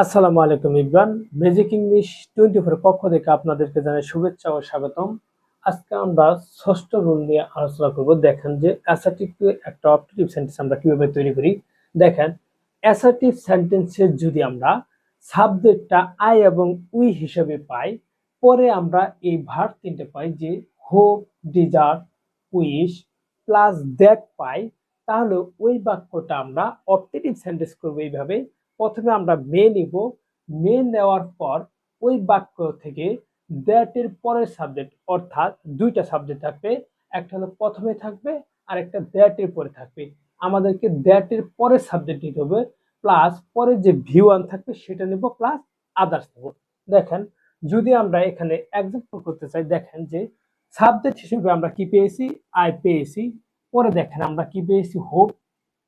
আসসালামু আলাইকুম Ibran magic English twenty four পক্ষ থেকে আপনাদেরকে জানাই শুভেচ্ছা ও স্বাগতম। আজকে আমরা ষষ্ঠ রুল নিয়ে আলোচনা করব। দেখেন যে অ্যাসার্টিভ একটা অপটিভ সেন্টেন্স আমরা কীভাবে তৈরি করি। দেখেন অ্যাসার্টিভ সেন্টেন্সের যদি আমরা সাবজেক্টটা আই এবং উই হিসেবে পাই, পরে আমরা এই ভার তিনটে পাই যে hope deserve wish plus that পাই, তাহলে ওই বাক্যটা আমরা অপটেটিভ সেন্টেন্স করব এইভাবে। প্রথমে আমরা মে নিব। মে নেওয়ার পর ওই বাক্য থেকে দ্যাট এর পরের সাবজেক্ট অর্থাৎ দুইটা সাবজেক্ট থাকবে। একটা হলো প্রথমে থাকবে আর একটা দ্যাট এর পরে থাকবে। আমাদেরকে দ্যাট এর পরের সাবজেক্ট নিতে হবে প্লাস পরে যে ভিউ ওয়ান থাকবে সেটা নেব প্লাস আদার্স নেব। দেখেন, যদি আমরা এখানে এক্সাম্পল করতে চাই, দেখেন যে সাবজেক্ট হিসেবে আমরা কি পেয়েছি? আই পেয়েছি। পরে দেখেন আমরা কি পেয়েছি? হোপ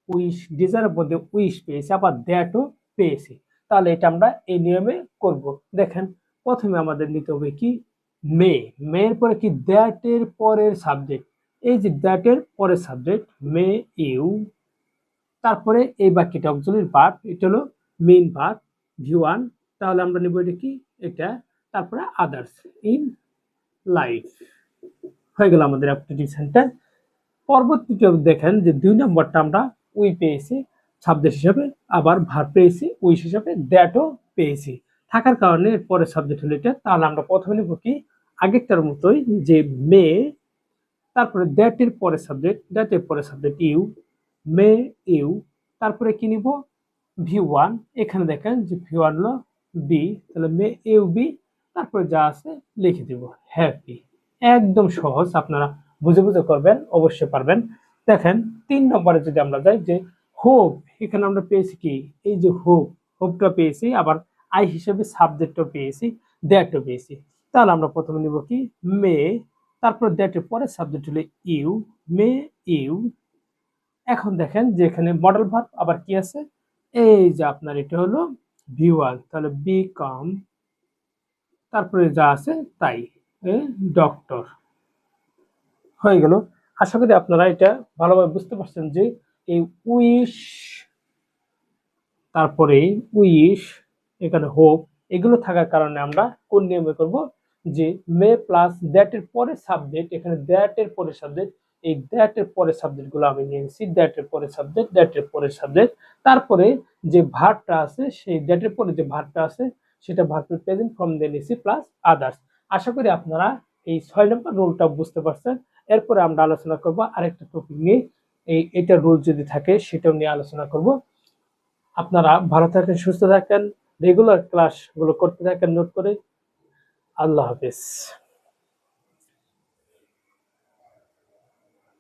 উইশ ডিজারের মধ্যে উইশ পেয়েছি, আবার দ্যাটও পেয়েছি। তাহলে এটা আমরা এই নিয়মে করব। দেখেন, প্রথমে আমাদের নিতে হবে কি? মে মেয়ের পরে কি? দ্যাটের পরের সাবজেক্ট এই যে দ্যাটের পরের সাবজেক্ট মে ইউ তারপরে এই বাক্যটা অক্সিলারি ভার্ব এটা হলো মেইন ভার্ব ভি ওয়ান তাহলে আমরা নেব এটা কি? এটা, তারপরে আদার্স ইন লাইফ হয়ে গেল আমাদের অ্যাপ্টিটিভ সেন্টেন্স পরবর্তীতে দেখেন যে দুই নম্বরটা আমরা উই পেয়েছি সাবজেক্ট হিসাবে আবার ভার পেয়েছি উইশ হিসাবে দ্যাটও পেয়েছি। থাকার কারণে পরের সাবজেক্ট হলো এটা, তাহলে আমরা প্রথমে নেব কি, আগেরটার মতোই যে মে তারপরে দ্যাটের পরের সাবজেক্ট দ্যাটের পরের সাবজেক্ট ইউ মে ইউ তারপরে কি নিব ভি ওয়ান এখানে দেখেন যে ভি ওয়ান হলো বি তাহলে মে ইউ বি তারপরে যা আছে লিখে দিব হ্যাপি একদম সহজ, আপনারা বুঝে বুঝে করবেন, অবশ্যই পারবেন। দেখেন, তিন নম্বরে যদি আমরা যাই, যে হোপ এখানে আমরা পেয়েছি কি? এই যে হোপ হোপটা পেয়েছি, আবার আই হিসেবে সাবজেক্টও পেয়েছি দ্যাটও পেয়েছি। তাহলে আমরা প্রথমে নিব কি? মে তারপর দ্যাটের পরে সাবজেক্ট হলো ইউ মে ইউ এখন দেখেন যে এখানে মডেল ভার্ব আবার কি আছে? এই যে আপনার এটা হলো ভি তাহলে বি কম তারপরে যা আছে তাই ডক্টর হয়ে গেল। আশা করি আপনারা এটা ভালোভাবে বুঝতে পারছেন যে এই উইশ, তারপরে উইশ, এখানে হোপ, এগুলো থাকার কারণে আমরা কোন নিয়মে করব? যে মে প্লাস দ্যাটের পরে সাবজেক্ট, এখানে দ্যাটের পরে সাবজেক্ট, এই দ্যাটের পরে সাবজেক্টগুলো আমি নিয়ে নিচ্ছি দ্যাটের পরে সাবজেক্ট, দ্যাটের পরে সাবজেক্ট। তারপরে যে ভার্বটা আছে, সেই দ্যাটের পরে যে ভার্বটা আছে, সেটা ভার্বের প্রেজেন্ট ফর্ম দিয়ে নিয়েছি প্লাস আদার্স। আশা করি আপনারা এই ছয় নম্বর রুলটা বুঝতে পারছেন। এরপরে আমরা আলোচনা করব আরেকটা টপিক নিয়ে। এই এটা রুল যদি থাকে, সেটাও নিয়ে আলোচনা করব। আপনারা ভালো থাকেন, সুস্থ থাকেন রেগুলার ক্লাসগুলো করতে থাকেন নোট করে। আল্লাহ হাফিজ।